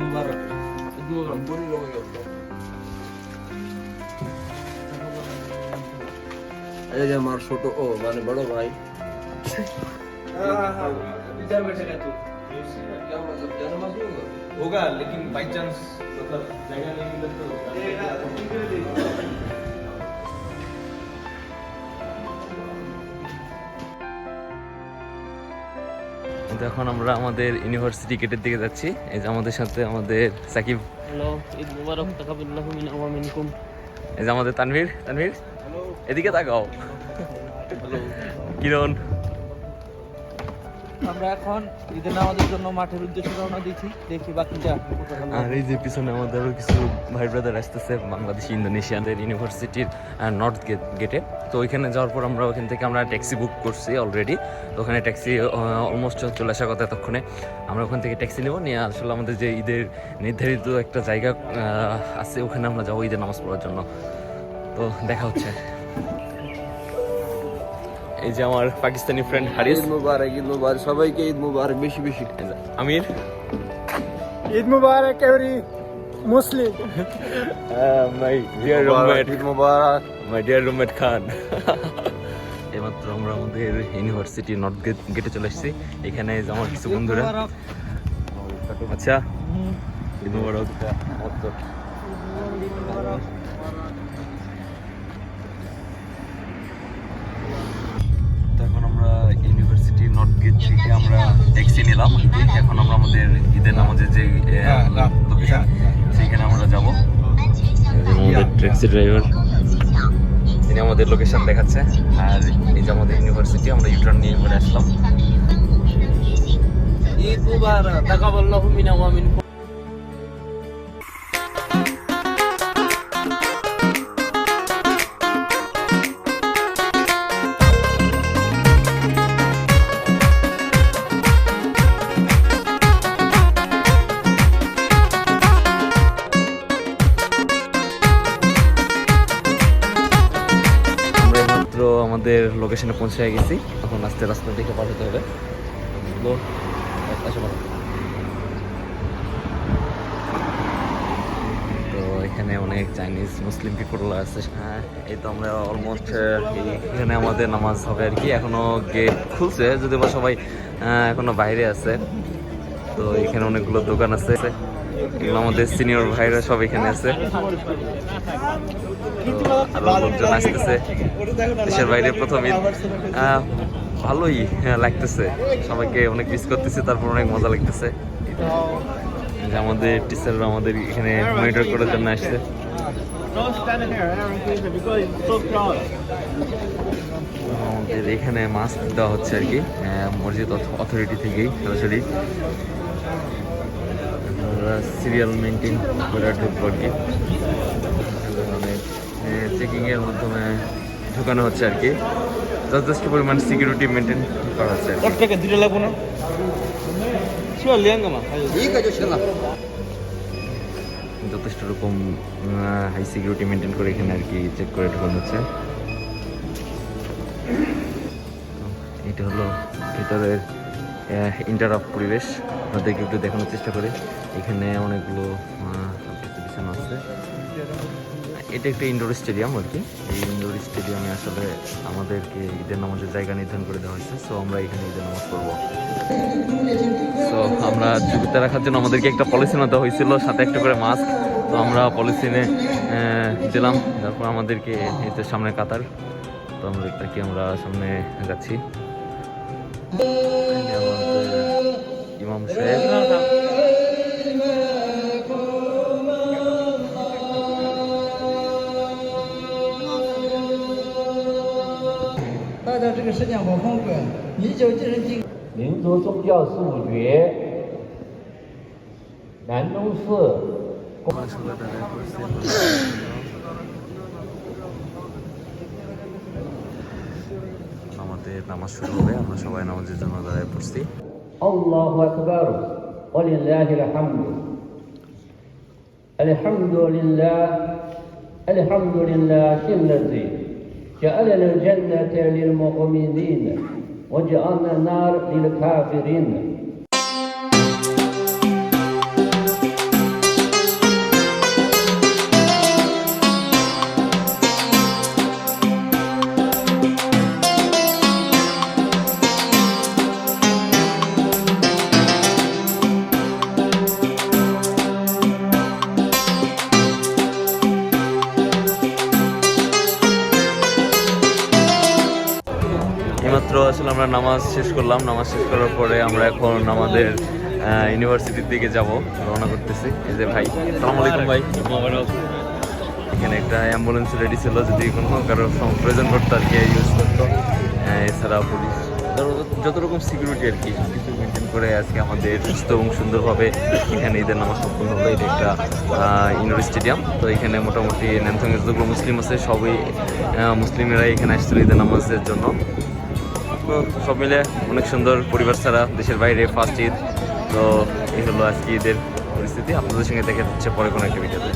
mubarak. Eid mubarak. Buri lo अरे ये हमारा छोटो ओ माने बड़ो भाई हाँ हाँ इधर बैठेगा तू क्या मतलब जन्म होगा लेकिन बाय चांस मतलब जगह नहीं मिलता तो তো এখন আমরা আমাদের ইউনিভার্সিটি গেটের দিকে যাচ্ছি। এই যে আমাদের সাথে আমাদের সাকিব। হ্যালো ঈদ মুবারক তাকাবুল্লাহু মিনা ওয়া মিনকুম। এই যে আমাদের তানভীর তানভীর এদিকে তাকাও। কিরণ। আমরা এখন ঈদের নামাজের জন্য মাঠের উদ্দেশ্যে রওনা দিচ্ছি দেখি বাকিটা আর এই যে পিছনে আমাদের কিছু ভাই ব্রাদার আসতেছে, বাংলাদেশ ইন্দোনেশিয়াদের ইউনিভার্সিটির নর্থ গেট গেটে তো ওইখানে যাওয়ার পর আমরা ওখান থেকে আমরা ট্যাক্সি বুক করছি অলরেডি তো ওখানে ট্যাক্সি অলমোস্ট চলে আসার কথা তখনে আমরা ওখান থেকে ট্যাক্সি নেব, নিয়ে আসলে আমাদের যে ঈদের নির্ধারিত একটা জায়গা আছে, ওখানে আমরা যাব ঈদের নামাজ পড়ার জন্য। তো দেখা হচ্ছে। এই যে আমার পাকিস্তানি ফ্রেন্ড হারিস। ঈদ মুবারক ঈদ মুবারক সবাইকে ঈদ মুবারক বেশি বেশি। আমির। ঈদ মুবারক every Muslim. My dear roommate Eid Mubarak my dear roommate Khan. এইমাত্র আমরা আমাদের ইউনিভার্সিটি নর্থ গেট গেটে চলে এসেছি। এখানে যে আমার কিছু বন্ধুরা। আচ্ছা। ঈদ মুবারক। গেট থেকে আমরা ট্যাক্সি নিলাম। এখন আমরা আমাদের ঈদের নামাজের যে লোকেশন সেইখানে আমরা যাব। আমাদের ট্যাক্সি ড্রাইভার তিনি আমাদের লোকেশন দেখাচ্ছে। আর এই যে আমাদের ইউনিভার্সিটি আমরা ইউটার্ন নিয়ে ঘুরে আসলাম। ঈদ মুবারক। দেখা মিনা ওয়া মিনকুম আমাদের লোকেশনে পৌঁছে গেছি। এখন আস্তে রাস্তা দেখে পাঠাতে হবে। তো এখানে অনেক চাইনিজ মুসলিম পিপল আছে। হ্যাঁ এই তো আমরা অলমোস্ট এখানে আমাদের নামাজ হবে আর কি। এখনও গেট খুলছে যদি বা সবাই এখনও বাইরে আছে। তো এখানে অনেকগুলো দোকান আছে। আমাদের সিনিয়র ভাইরা সব এখানে আছে। লোকজন আসতেছে। দেশের বাইরে প্রথম ভালোই হ্যাঁ, লাগতেছে। সবাইকে অনেক মিস করতেছে তারপর অনেক মজা লাগতেছে। আমাদের টিচাররা আমাদের এখানে মনিটর করার জন্য আসছে। আমাদের এখানে মাস্ক দেওয়া হচ্ছে আর কি মসজিদ অথরিটি থেকেই সরাসরি। সিরিয়াল মেনটেন করে ঢুকবো আর কি। চেকিংয়ের মাধ্যমে ঢুকানো হচ্ছে আর কি। যথেষ্ট পরিমাণ সিকিউরিটি মেনটেন করা হচ্ছে আর দুটো লাগবো না? যথেষ্ট রকম হাই সিকিউরিটি মেনটেন করে এখানে আর কি চেক করে ঢোকানো হচ্ছে। এটা হলো ভিতরের ইন্টারাপ পরিবেশ। আপনাদেরকে একটু দেখানোর চেষ্টা করি। এখানে অনেকগুলো বিছানো আছে। এটা একটা ইনডোর স্টেডিয়াম আর কি। এই ইনডোর স্টেডিয়ামে আসলে আমাদেরকে ঈদের নামাজের জায়গা নির্ধারণ করে দেওয়া হয়েছে। সো আমরা এখানে ঈদের নামাজ পড়ব। তো আমরা জীবিত রাখার জন্য আমাদেরকে একটা পলিথিনও দেওয়া হয়েছিল, সাথে একটা করে মাস্ক তো আমরা পলিথিনে দিলাম। তারপর আমাদেরকে এই তো সামনে কাতার। তো আমরা কি আমরা সামনে যাচ্ছি। আমাদের ইমাম সাহেব "民族宗教十五绝，南东市 আমাদের নামাজ শুরু হবে আমরা সবাই নামাজের জন্য দাঁড়ায় পড়ছি الله أكبر ولله الحمد الحمد لله الحمد لله الذي جعلنا الجنة للمؤمنين وجعلنا النار للكافرين নামাজ শেষ করলাম। নামাজ শেষ করার পরে আমরা এখন আমাদের ইউনিভার্সিটির দিকে যাব। রওনা করতেছি। এই যে ভাই সালাম আলাইকুম ভাই। এখানে একটা অ্যাম্বুলেন্স রেডি ছিল, যদি কোনো কারও প্রয়োজন পড়তো আর কি ইউজ করতো। এছাড়া পুলিশ, যত রকম সিকিউরিটি আর কি কিছু মেনটেন করে আজকে আমাদের সুস্থ এবং সুন্দরভাবে এখানে ঈদের নামাজ সম্পন্ন হলো। এটা একটা ইনডোর স্টেডিয়াম তো এখানে মোটামুটি ন্যামথংয়ের যতগুলো মুসলিম আছে, সবই মুসলিমেরাই এখানে আসছিল ঈদের নামাজের জন্য। তো সব মিলে অনেক সুন্দর পরিবার ছাড়া দেশের বাইরে ফার্স্ট ঈদ। তো এই হলো আজকে ঈদের পরিস্থিতি। আপনাদের সঙ্গে দেখে হচ্ছে পরে কোনো একটা ভিডিওতে।